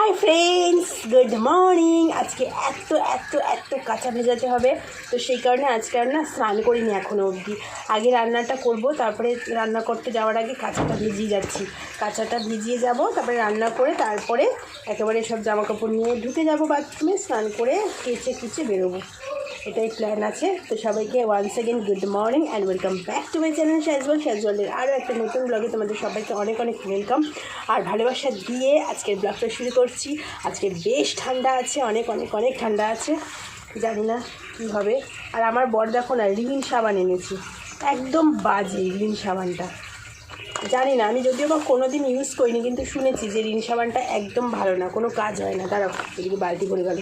Hi friends good morning আজকে এত এত এত কাঁচা ভেজাতে হবে। তো সেই কারণে আজকে আর না স্নান করিনি এখনও অবধি। আগে রান্নাটা করব, তারপরে রান্না করতে যাওয়ার আগে কাঁচাটা ভিজিয়ে যাচ্ছি। কাঁচাটা ভিজিয়ে যাব, তারপরে রান্না করে তারপরে একেবারে সব জামাকাপড় নিয়ে ঢুকে যাব বাথরুমে স্নান করে কেচে কেচে বেরোবো। এটাই প্ল্যান আছে। তো সবাইকে once second good morning and welcome back to my channel শ্যাজবল শ্যাজবলের আরও একটা নতুন ব্লগে তোমাদের সবাইকে অনেক অনেক ওয়েলকাম আর ভালোবাসা দিয়ে আজকের ব্লগটা শুরু করছি। আজকে বেশ ঠান্ডা আছে, অনেক অনেক অনেক ঠান্ডা আছে। জানি না কী হবে। আর আমার বর দেখো না, রিন সাবান এনেছি। একদম বাজে রিন সাবানটা। জানি না, আমি যদিও বা কোনো দিন ইউজ করিনি, কিন্তু শুনেছি যে রিন সাবানটা একদম ভালো না, কোনো কাজ হয় না। দাঁড়াও, এদিকে বালতি করে গেল।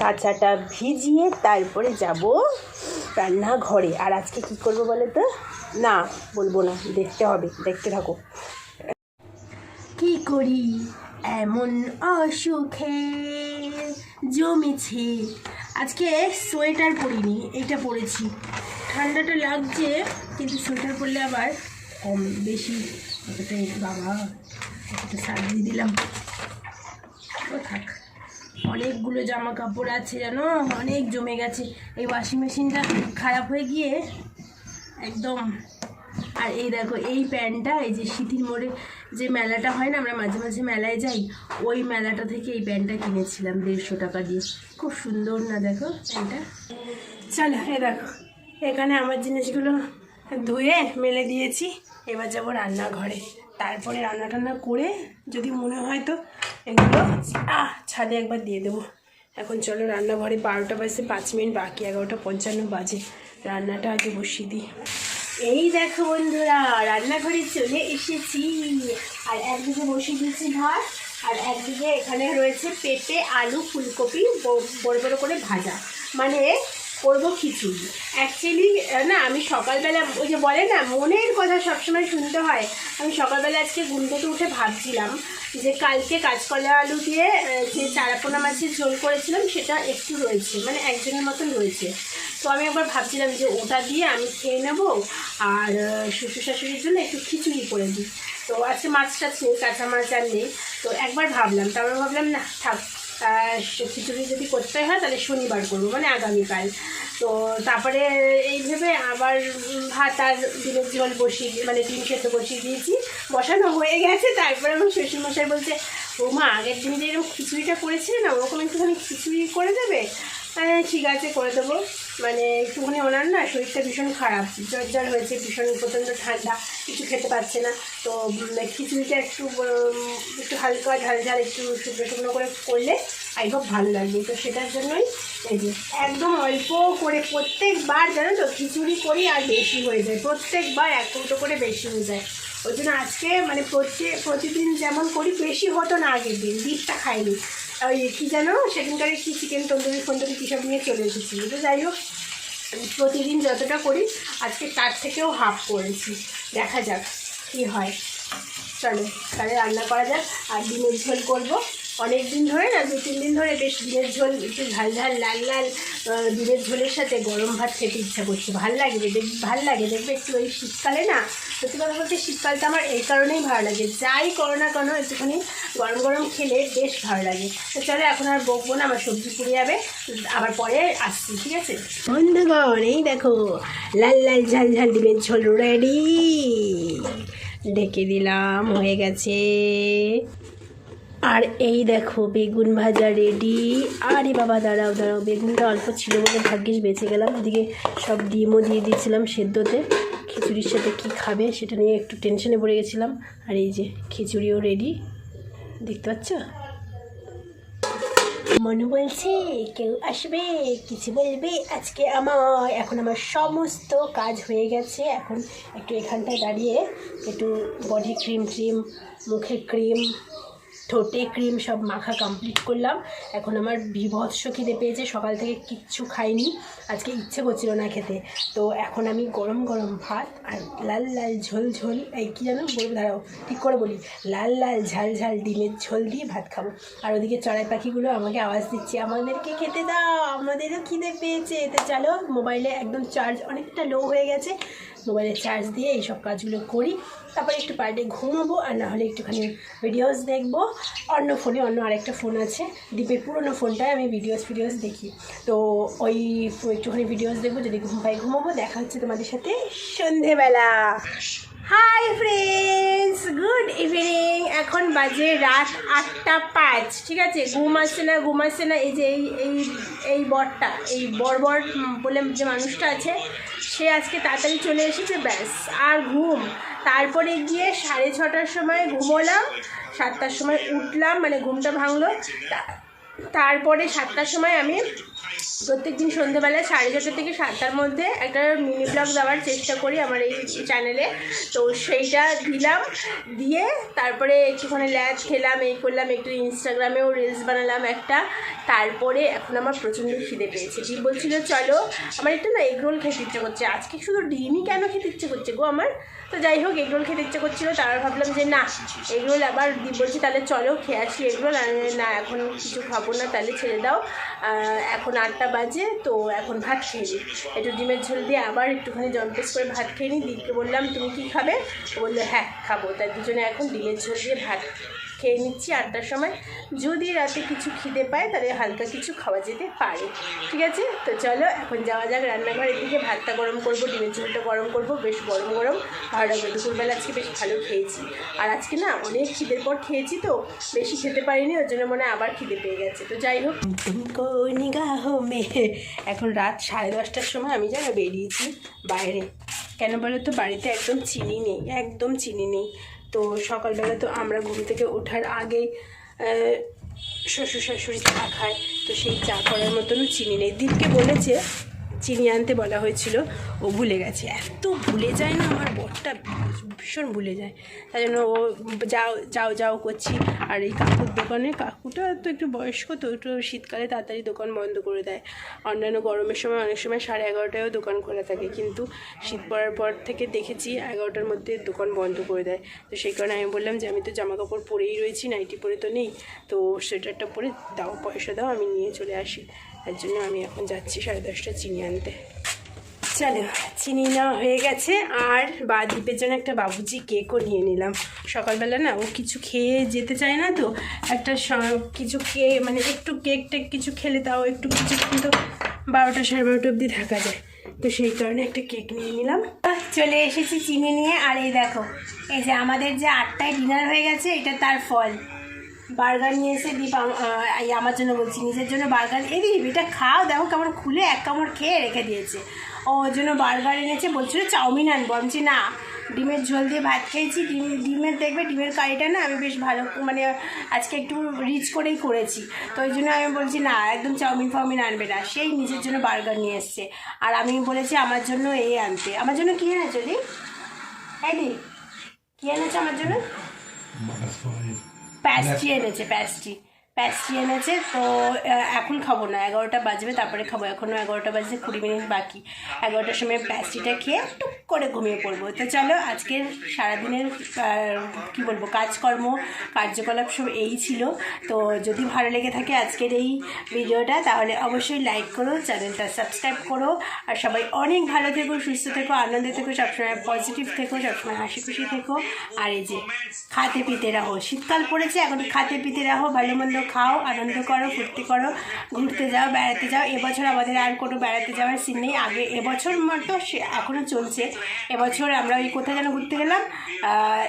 কাঁচাটা ভিজিয়ে তারপরে যাব রান্নাঘরে। আর আজকে কি করব বলো তো? না, বলব না, দেখতে হবে, দেখতে থাকো। কি করি? এমন অসুখে জমেছে। আজকে সোয়েটার পরিনি এইটা পরেছি। ঠান্ডাটা লাগছে, কিন্তু সোয়েটার পরলে আবার কম বেশি। বাবা একটা সাজিয়ে দিলাম। অনেকগুলো জামা কাপড় আছে জানো? অনেক জমে গেছে। এই ওয়াশিং মেশিনটা খারাপ হয়ে গিয়ে একদম আর এই দেখো, এই প্যান্টটা, এই যে শীতির মোড়ে যে মেলাটা হয় না, আমরা মাঝে মাঝে মেলায় যাই, ওই মেলাটা থেকে এই প্যান্টটা কিনেছিলাম দেড়শো টাকা দিয়ে। খুব সুন্দর না দেখো প্যান্টটা? চলো, এ দেখো, এখানে আমার জিনিসগুলো ধুয়ে মেলে দিয়েছি। এবার যাব রান্নাঘরে। তারপরে রান্না টান্না করে যদি মনে হয় তো এগুলো। ছাদে একবার দিয়ে দেবো। এখন চলো রান্নাঘরে বারোটা বাজে পাঁচ মিনিট, বাকি এগারোটা পঞ্চান্ন বাজে। রান্নাটা আগে বসিয়ে দিই। এই দেখো বন্ধুরা, রান্নাঘরে চলে এসেছি। আর একদিকে বসিয়ে দিয়েছি ভাত, আর একদিকে এখানে রয়েছে পেঁপে, আলু, ফুলকপি বড় বড় করে ভাজা। মানে করব খিচুড়ি অ্যাকচুয়ালি না, আমি সকালবেলা, ওই যে বলে না, মনের কথা সবসময় শুনতে হয়। আমি সকালবেলা আজকে ঘুম থেকে উঠে ভাবছিলাম যে কালকে কাঁচকলা আলু দিয়ে যে চারাপোনা মাছের ঝোল করেছিলাম, সেটা একটু রয়েছে মানে একজনের মতন রয়েছে। তো আমি একবার ভাবছিলাম যে ওটা দিয়ে আমি খেয়ে নেব, আর শ্বশুর শাশুড়ির জন্য একটু খিচুড়ি করে দিই। তো আজকে মাছটা নেই কাঁচা মাছ আর নেই। তো একবার ভাবলাম, তারপর ভাবলাম, না, থাক খিচুড়ি যদি করতে হয়, তাহলে শনিবার করব মানে আগামীকাল। তো তারপরে এই ভেবে আবার ভাত আর দিনের ঝোল বসিয়ে মানে ডিম সেদ্ধ বসিয়ে দিয়েছি। বসানো হয়ে গেছে, তারপরে আমার শ্বশুরমশাই বলছে, ও মা, আগের দিন যে এরকম খিচুড়িটা করেছিলে না, ওরকম একটুখানি খিচুড়ি করে দেবে? হ্যাঁ ঠিক আছে, করে দেবো। মানে একটুখানি ওনার না শরীরটা ভীষণ খারাপ জ্বর জ্বর হয়েছে, ভীষণ প্রচণ্ড ঠান্ডা, কিছু খেতে পারছে না। তো খিচুড়িটা একটু একটু হালকা ঝাল ঝাল, একটু শুকনো শুকনো করে করলে আই খুব ভালো লাগবে। তো সেটার জন্যই এই একদম অল্প করে প্রত্যেকবার জানো তো খিচুড়ি করি আর বেশি হয়ে যায়, প্রত্যেকবার এক কৌটো করে বেশি হয়ে যায়। ওই জন্য আজকে মানে প্রত্যেক প্রতিদিন যেমন করি, বেশি হতো না আগের দিন দিকটা খাইনি। ওই কী জানো? সেদিনকারে কি চিকেন তন্দুরি ফন্দুরি কী সব নিয়ে চলে এসেছি তো যাই হোক প্রতিদিন যতটা করি, আজকে তার থেকেও হাফ করেছি। দেখা যাক কি হয়। চলো, তাহলে রান্না করা যাক, আর ডিমের ঝোল করব। অনেক দিন ধরে না, দু, তিন দিন ধরে বেশ ডিমের ঝোল, একটু ঝাল ঝাল, লাল লাল ডিমের ঝোলের সাথে গরম ভাত খেতে ইচ্ছা করছে। ভালো লাগবে দেখ, ভালো লাগে। দেখবে একটু ওই শীতকালে না, সত্যি কথা বলতে শীতকালটা আমার এই কারণেই ভালো লাগে। যাই করো না কেন, একটুখানি গরম গরম খেলে বেশ ভালো লাগে। তো চলো, এখন আর বকবো না, আমার সবজি পুড়ে যাবে। আবার পরে আসছি, ঠিক আছে? বন্ধুগণ, এই দেখো, লাল লাল, ঝাল ঝাল ডিমের ঝোল রেডি ঢেকে দিলাম, হয়ে গেছে। আর এই দেখো, বেগুন ভাজা রেডি আরে বাবা, দাঁড়াও দাঁড়াও, বেগুনটা অল্প ছিল বলে ভাগ্যিস বেঁচে গেলাম। এদিকে সব ডিমও দিয়ে দিয়েছিলাম সেদ্ধতে। খিচুড়ির সাথে কি খাবে সেটা নিয়ে একটু টেনশনে পড়ে গেছিলাম। আর এই যে খিচুড়িও রেডি দেখতে পাচ্ছ? মনে বলছে, কেউ আসবে, কিছু বলবে আজকে আমার এখন আমার সমস্ত কাজ হয়ে গেছে। এখন একটু এখানটায় দাঁড়িয়ে একটু বডি ক্রিম ট্রিম মুখে ক্রিম ঠোঁটে ক্রিম সব মাখা কমপ্লিট করলাম। এখন আমার বিভৎস খিদে পেয়েছে, সকাল থেকে কিচ্ছু খাইনি। আজকে ইচ্ছে করছিল না খেতে। তো এখন আমি গরম গরম ভাত আর লাল লাল ঝোল ঝোল, এই কী জানো? বলব, দাঁড়াও, ঠিক করে বলি। লাল লাল ঝাল ঝাল ডিমের ঝোল দিয়ে ভাত খাব। আর ওদিকে চড়াই পাখিগুলো আমাকে আওয়াজ দিচ্ছে, আমাদেরকে খেতে দাও, আমাদেরও খিদে পেয়েছে। তো চলো, মোবাইলে একদম চার্জ অনেকটা লো হয়ে গেছে। মোবাইলে চার্জ দিয়ে এই সব কাজগুলো করি। তারপরে একটু পার্টে ঘুমাবো, আর না হলে একটুখানি ভিডিওস দেখব। অন্য ফোনে অন্য আরেকটা ফোন আছে দ্বীপের পুরোনো ফোনটায় আমি ভিডিওস ভিডিওস দেখি। তো ওই একটুখানি ভিডিওস দেখব, যদি ঘুম পাই ঘুমাবো। দেখা হচ্ছে তোমাদের সাথে সন্ধেবেলা। হাই ফ্রেন্ডস গুড এখন বাজে রাত আটটা পাঁচ, ঠিক আছে? ঘুম আসছে না, ঘুম আসছে না। এই যে এই এই এই বরটা, এই বর বলে যে মানুষটা আছে, সে আজকে তাড়াতাড়ি চলে এসেছে, ব্যাস। আর ঘুম। তারপরে গিয়ে সাড়ে ছটার সময় ঘুমোলাম, সাতটার সময় উঠলাম মানে ঘুমটা ভাঙলো। তারপরে সাতটার সময় আমি প্রত্যেক দিন সন্ধ্যেবেলায় সাড়ে ছটা থেকে সাতটার মধ্যে একটা মিনি ব্লগ দেওয়ার চেষ্টা করি আমার এই চ্যানেলে তো সেইটা দিলাম, দিয়ে তারপরে একটুখানি ল্যাচ খেলাম, এই করলাম, একটু ইনস্টাগ্রামেও রিলস বানালাম একটা। তারপরে এখন আমার প্রচণ্ড খিদে পেয়েছে। ডিম বলছিল, চলো। আমার একটু না এগরোল খেতে ইচ্ছে করছে। আজকে শুধু ডিমই কেন খেতে ইচ্ছে করছে গো আমার? তো যাই হোক, এগরোল খেতে ইচ্ছে করছিল, তারপর ভাবলাম যে না, এগরোল আবার বলছি তাহলে চলো, খেয়ে আসি এগরোল। না, এখন কিছু খাব না, তাহলে ছেড়ে দাও। এখন আটটা বাজে, তো এখন ভাত খেয়ে নিই একটু ডিমের ঝোল দিয়ে আবার একটুখানি জম্পেস করে ভাত খেয়ে নিই দিদিকে বললাম, তুমি কি খাবে? বলল হ্যাঁ খাব। তাই দুজনে এখন ডিমের ঝোল দিয়ে ভাত খেয়ে নিচ্ছি আটটার সময়। যদি রাতে কিছু খিদে পায়, তাহলে হালকা কিছু খাওয়া যেতে পারে। ঠিক আছে? তো চলো, এখন যাওয়া যাক রান্নাঘরের দিকে। ভাতটা গরম করব, ডিমের ঝোলটা গরম করব, বেশ গরম গরম। ভালো লাগবে দুপুরবেলা আজকে বেশ ভালো খেয়েছি। আর আজকে না, অনেক খিদের পর খেয়েছি তো, বেশি খেতে পারিনি, ওর জন্য মনে আবার খিদে পেয়ে গেছে। তো যাই হোক। এখন রাত সাড়ে দশটার সময় আমি যেন বেরিয়েছি বাইরে। কেন বলো তো, বাড়িতে একদম চিনি নেই, একদম চিনি নেই। তো সকালবেলা তো আমরা ঘুম থেকে ওঠার আগেই শ্বশুর শাশুড়ি চা খায়। তো সেই চা করার মতনও চিনি নেই। দিনকে বলেছে চিনি আনতে বলা হয়েছিল, ও ভুলে গেছে। এত ভুলে যায় না আমার বরটা, ভীষণ ভুলে যায়। তাই জন্য ও যাও যাও যাও করছি। আর এই কাকুর দোকানে, কাকুটা তো একটু বয়স্ক তো, একটু শীতকালে তাড়াতাড়ি দোকান বন্ধ করে দেয়। অন্যান্য গরমের সময় অনেক সময় সাড়ে এগারোটায়ও দোকান খোলা থাকে, কিন্তু শীত পড়ার পর থেকে দেখেছি এগারোটার মধ্যে দোকান বন্ধ করে দেয়। তো সেই কারণে আমি বললাম যে, আমি তো জামা কাপড় পরেই রয়েছি, নাইটি পরে তো নেই। তো সোয়েটারটা পরে দাও, পয়সা দাও, আমি নিয়ে চলে আসি। তার জন্য আমি এখন যাচ্ছি সাড়ে দশটা চিনি আনতে। চলো, চিনি নেওয়া হয়ে গেছে, আর বা দ্বীপের জন্য একটা বাবুজি কেকও নিয়ে নিলাম। সকালবেলা না, ও কিছু খেয়ে যেতে চায় না তো, একটা কিছু খেয়ে মানে একটু কেক টেক কিছু খেলে তাও একটু কিছু কিন্তু বারোটা সাড়ে বারোটা অবধি থাকা যায়। তো সেই কারণে একটা কেক নিয়ে নিলাম। চলে এসেছি চিনি নিয়ে, আর এই দেখো, এই যে আমাদের যে আটটায় ডিনার হয়ে গেছে, এটা তার ফল। বার্গার নিয়ে এসে দীপ আম- আমার জন্য বলছি, নিজের জন্য বার্গার। এই দীপ এটা খাও, দেখো কেমন খুলে এক কামড় খেয়ে রেখে দিয়েছে। ও ওর জন্য বার্গার এনেছে, বলছিল চাউমিন আনব। আমি না, ডিমের ঝোল দিয়ে ভাত খেয়েছি, ডিম, ডিমের দেখবে, ডিমের কারিটা না আমি বেশ ভালো মানে আজকে একটু রিচ করেই করেছি। তো ওই জন্য আমি বলছি, না, একদম চাউমিন ফাউমিন আনবে না, সেই নিজের জন্য বার্গার নিয়ে এসছে। আর আমি বলেছি, আমার জন্য এই আনতে। আমার জন্য কী এনেছো দি এই দি কী এনেছো আমার জন্য? প্যাস্ট্রি এনেছে প্যাস্ট্রি প্যাস্ট্রি এনেছে, তো এখন খাব না। এগারোটা বাজবে, তারপরে খাব। এখনও এগারোটা বাজতে কুড়ি মিনিট বাকি। এগারোটার সময় প্যাস্ট্রিটা খেয়ে টুক করে ঘুমিয়ে পড়ব। তো চলো, আজকের সারাদিনের কি বলব, কাজকর্ম, কার্যকলাপ সব এই ছিল। তো যদি ভালো লেগে থাকে আজকের এই ভিডিওটা, তাহলে অবশ্যই লাইক করো, চ্যানেলটা সাবস্ক্রাইব করো। আর সবাই অনেক ভালো থেকো, সুস্থ থেকো, আনন্দে থেকো, সবসময় পজিটিভ থেকো, সবসময় হাসি খুশি থেকো। আর এই যে খাতে পিতে রাখো শীতকাল পড়েছে, এখন খাতে পিতে রাখো ভালো মন্দ খাও, আনন্দ করো, ফুর্তি করো, ঘুরতে যাও, বেড়াতে যাও। এবছর আমাদের আর কোনো বেড়াতে যাওয়ার সিন নেই। আগে এবছর মতো সে এখনও চলছে। এবছর আমরা ওই কোথায় যেন ঘুরতে গেলাম?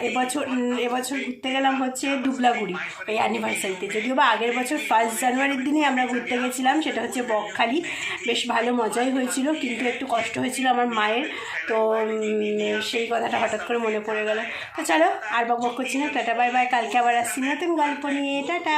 এবছর এবছর ঘুরতে গেলাম হচ্ছে দুবলাগুড়ি, ওই অ্যানিভার্সারিতে যদিও বা আগের বছর ফার্স্ট জানুয়ারির দিনে আমরা ঘুরতে গেছিলাম, সেটা হচ্ছে বকখালি। বেশ ভালো মজাই হয়েছিল, কিন্তু একটু কষ্ট হয়েছিল আমার মায়ের। তো সেই কথাটা হঠাৎ করে মনে পড়ে গেল। তো চলো, আর বক বক করছি না। টাটা, বাই বাই। কালকে আবার আসছি নতুন গল্প নিয়ে। টাটা!